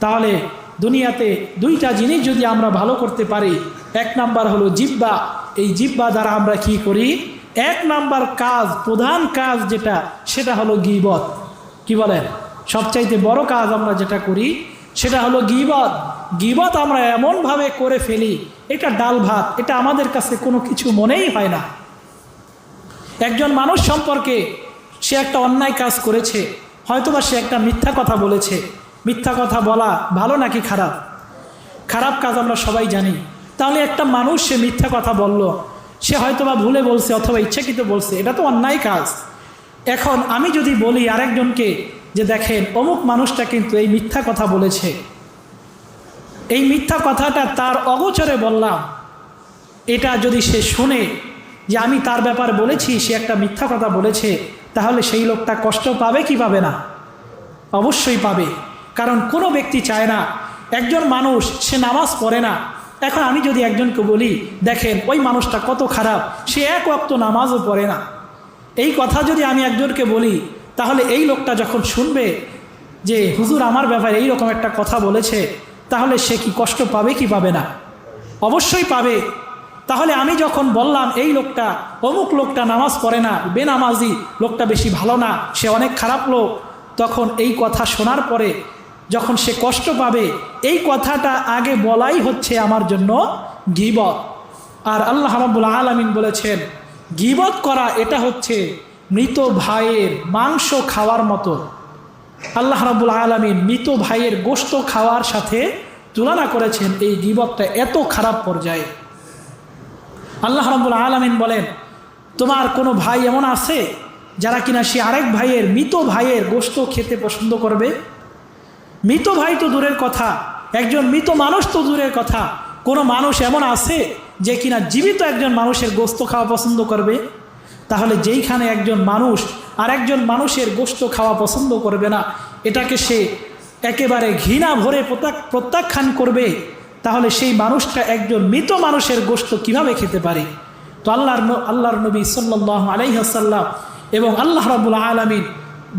তাহলে দুনিয়াতে দুইটা জিনিস যদি আমরা ভালো করতে পারি, এক নাম্বার হলো জিব্বা এই জিব্বা দ্বারা আমরা কি করি? এক নাম্বার কাজ, প্রধান কাজ যেটা, সেটা হলো গিবত। কি বলেন? সবচাইতে বড় কাজ আমরা যেটা করি, সেটা হলো গিবত। গিবত আমরা এমনভাবে করে ফেলি, এটা ডাল ভাত, এটা আমাদের কাছে কোনো কিছু মনেই হয় না। একজন মানুষ সম্পর্কে সে একটা অন্যায় কাজ করেছে, হয়তোবা সে একটা মিথ্যা কথা বলেছে মিথ্যা কথা বলা ভালো নাকি খারাপ? খারাপ কাজ আমরা সবাই জানি। তাহলে একটা মানুষ সে মিথ্যা কথা বলল, সে হয়তোবা ভুলে বলছে অথবা ইচ্ছাকৃত বলছে, এটা তো অন্যায় কাজ। এখন আমি যদি বলি আরেকজনকে যে দেখেন, অমুক মানুষটা কিন্তু এই মিথ্যা কথা বলেছে। এই মিথ্যা কথাটা তার অগোচরে বললাম। এটা যদি সে শুনে যে আমি তার ব্যাপার বলেছি, সে একটা মিথ্যা কথা বলেছে, তাহলে সেই লোকটা কষ্ট পাবে কি পাবে না? অবশ্যই পাবে। কারণ কোনো ব্যক্তি চায় না, একজন মানুষ, সে নামাজ পড়ে না। এখন আমি যদি একজনকে বলি, দেখেন, ওই মানুষটা কত খারাপ, সে এক অক্ত নামাজও পড়ে না। এই কথা যদি আমি একজনকে বলি, তাহলে এই লোকটা যখন শুনবে যে, হুজুর, আমার ব্যাপারে এই রকম একটা কথা বলেছে, তাহলে সে কি কষ্ট পাবে কি পাবে না? অবশ্যই পাবে। তাহলে আমি যখন বললাম, এই লোকটা, অমুক লোকটা নামাজ পড়ে না, বেনামাজি, লোকটা বেশি ভালো না, সে অনেক খারাপ লোক, তখন এই কথা শোনার পরে যখন সে কষ্ট পাবে, এই কথাটা আগে বলাই হচ্ছে আমার জন্য গিবত। আর আল্লাহ রাব্বুল আলামিন বলেছেন, গিবত করা এটা হচ্ছে মৃত ভাইয়ের মাংস খাওয়ার মতো। আল্লাহ রাবুল আলমিন মৃত ভাইয়ের গোস্ত খাওয়ার সাথে তুলনা করেছেন এই গিবতটা এত খারাপ পর্যায়ে। আল্লাহ রাবুল আলমিন বলেন, তোমার কোনো ভাই এমন আছে যারা কিনা সে আরেক ভাইয়ের মৃত ভাইয়ের গোস্ত খেতে পছন্দ করবে? মৃত ভাই তো দূরের কথা, একজন মৃত মানুষ তো দূরের কথা। কোনো মানুষ এমন আছে যে কিনা জীবিত একজন মানুষের গোস্ত খাওয়া পছন্দ করবে? তাহলে যেইখানে একজন মানুষ আর একজন মানুষের গোস্ত খাওয়া পছন্দ করবে না, এটাকে সে একেবারে ঘৃণা ভরে প্রত্যাখ্যান করবে। তাহলে সেই মানুষটা একজন মৃত মানুষের গোস্ত কীভাবে খেতে পারে? তো আল্লাহর আল্লাহর নবী সাল্লাহ আলাইহাসাল্লাম এবং আল্লাহ রাবুল আলমিন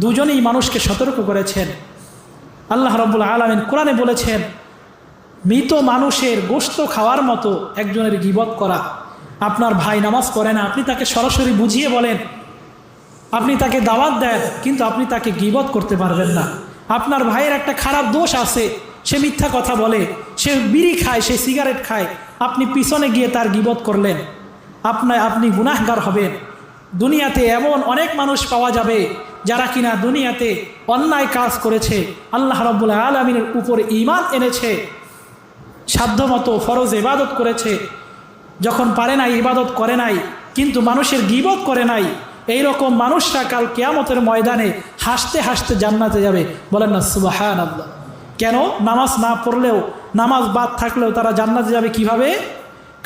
দুজনেই মানুষকে সতর্ক করেছেন। আল্লাহ রব্বুল আলমিন কোরআনে বলেছেন, মৃত মানুষের গোস্ত খাওয়ার মতো একজনের গিবত করা। আপনার ভাই নামাজ পড়ে না, আপনি তাকে সরাসরি বুঝিয়ে বলেন, আপনি তাকে দাওয়াত দেন, কিন্তু আপনি তাকে গিবত করতে পারবেন না। আপনার ভাইয়ের একটা খারাপ দোষ আছে, সে মিথ্যা কথা বলে, সে বিড়ি খায়, সে সিগারেট খায়, আপনি পিছনে গিয়ে তার গিবত করলেন। আপনার, আপনি গুনাহগার হবেন। দুনিয়াতে এমন অনেক মানুষ পাওয়া যাবে যারা কিনা দুনিয়াতে অন্যায় কাজ করেছে, আল্লাহ রব্বুল আলমিনের উপর ইমান এনেছে, সাধ্যমতো ফরজ ইবাদত করেছে, যখন পারে নাই, ইবাদত করে নাই, কিন্তু মানুষের গিবত করে নাই এই রকম মানুষরা কাল কেয়ামতের ময়দানে হাসতে হাসতে জান্নাতে যাবে। বলেন না সুবাহান আল্লাহ কেন? নামাজ না পড়লেও, নামাজ বাদ থাকলেও তারা জান্নাতে যাবে কীভাবে?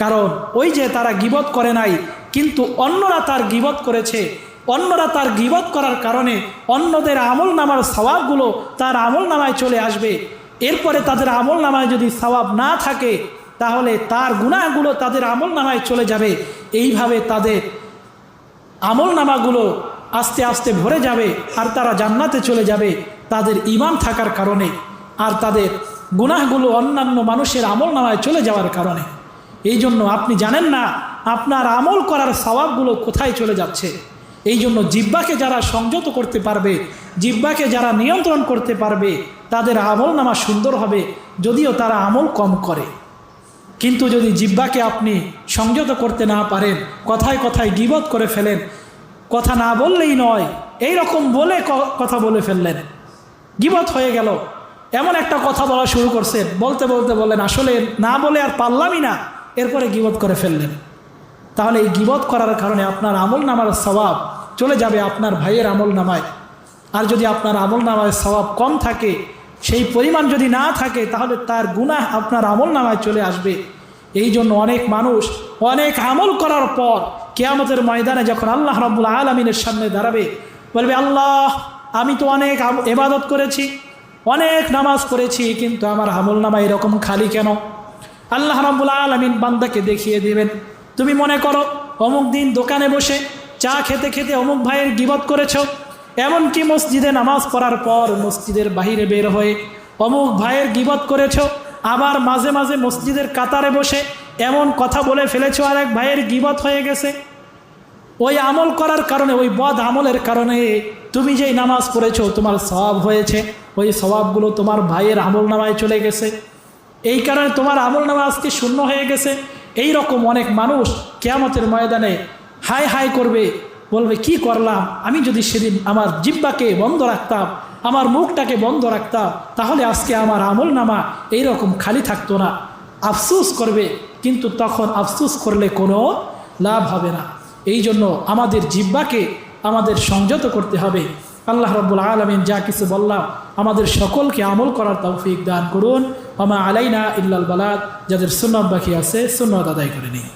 কারণ ওই যে তারা গিবত করে নাই, কিন্তু অন্যরা তার গিবত করেছে অন্যরা তার গিবত করার কারণে অন্যদের আমল নামার সওয়াবগুলো তার আমল নামায় চলে আসবে। এরপরে তাদের আমল নামায় যদি সওয়াব না থাকে, তাহলে তার গুণাগুলো তাদের আমল নামায় চলে যাবে। এইভাবে তাদের আমল নামাগুলো আস্তে আস্তে ভরে যাবে আর তারা জান্নাতে চলে যাবে তাদের ইমান থাকার কারণে আর তাদের গুনাহগুলো অন্যান্য মানুষের আমল নামায় চলে যাওয়ার কারণে। এই জন্য আপনি জানেন না, আপনার আমল করার স্বভাবগুলো কোথায় চলে যাচ্ছে। এই জন্য জিব্বাকে যারা সংযত করতে পারবে, জিব্বাকে যারা নিয়ন্ত্রণ করতে পারবে, তাদের আমল নামা সুন্দর হবে, যদিও তারা আমল কম করে। কিন্তু যদি জিব্বাকে আপনি সংযত করতে না পারেন, কথায় কথায় গিবত করে ফেলেন, কথা না বললেই নয় এই রকম বলে কথা বলে ফেললেন। গিবত হয়ে গেল। এমন একটা কথা বলা শুরু করছেন বলতে বলতে বললেন, আসলে না বলে আর পারলামই না, এরপরে গিবত করে ফেললেন। তাহলে এই গিবত করার কারণে আপনার আমল নামার স্বভাব চলে যাবে আপনার ভাইয়ের আমল নামায় আর যদি আপনার আমল নামায় স্বভাব কম থাকে, সেই পরিমাণ যদি না থাকে, তাহলে তার গুনাহ আপনার আমল নামায় চলে আসবে। এই জন্য অনেক মানুষ অনেক আমল করার পর কেয়ামতের ময়দানে যখন আল্লাহ রব্বুল আলমিনের সামনে দাঁড়াবে, বলবে, আল্লাহ, আমি তো অনেক এবাদত করেছি, অনেক নামাজ পড়েছি, কিন্তু আমার আমল নামা এরকম খালি কেন? আল্লাহ রাবুল আলমিন বান্দাকে দেখিয়ে দেবেন, তুমি মনে করো, অমুক দিন দোকানে বসে চা খেতে খেতে অমুক ভাইয়ের গিবত করেছ? এমনকি মসজিদে নামাজ পড়ার পর মসজিদের বাহিরে বের হয়ে অমুক ভাইয়ের গিবত করেছ, আবার মাঝে মাঝে মসজিদের কাতারে বসে এমন কথা বলে ফেলেছ আর এক ভাইয়ের গিবত হয়ে গেছে? ওই আমল করার কারণে, ওই বদ আমলের কারণে তুমি যেই নামাজ পড়েছো, তোমার স্বভাব হয়েছে। ওই স্বভাবগুলো তোমার ভাইয়ের আমল নামায় চলে গেছে। এই কারণে তোমার আমল নামা আজকে শূন্য হয়ে গেছে। এই রকম অনেক মানুষ কেয়ামতের ময়দানে হাই হাই করবে। বলবে, কি করলাম? আমি যদি সেদিন আমার জিব্বাকে বন্ধ রাখতাম, আমার মুখটাকে বন্ধ রাখতাম, তাহলে আজকে আমার আমল নামা এইরকম খালি থাকতো না। আফসুস করবে, কিন্তু তখন আফসুস করলে কোনো লাভ হবে না। এই জন্য আমাদের জিব্বাকে আমাদের সংযত করতে হবে। আল্লাহ রব্বুল আলমিন যা কিছু বললাম, আমাদের সকলকে আমল করার তৌফিক দান করুন। আমা আলাইনা ইল্লাল বালাদ, যাদের সুন্নত বাকি আছে, সুন্নত আদায় করে নিই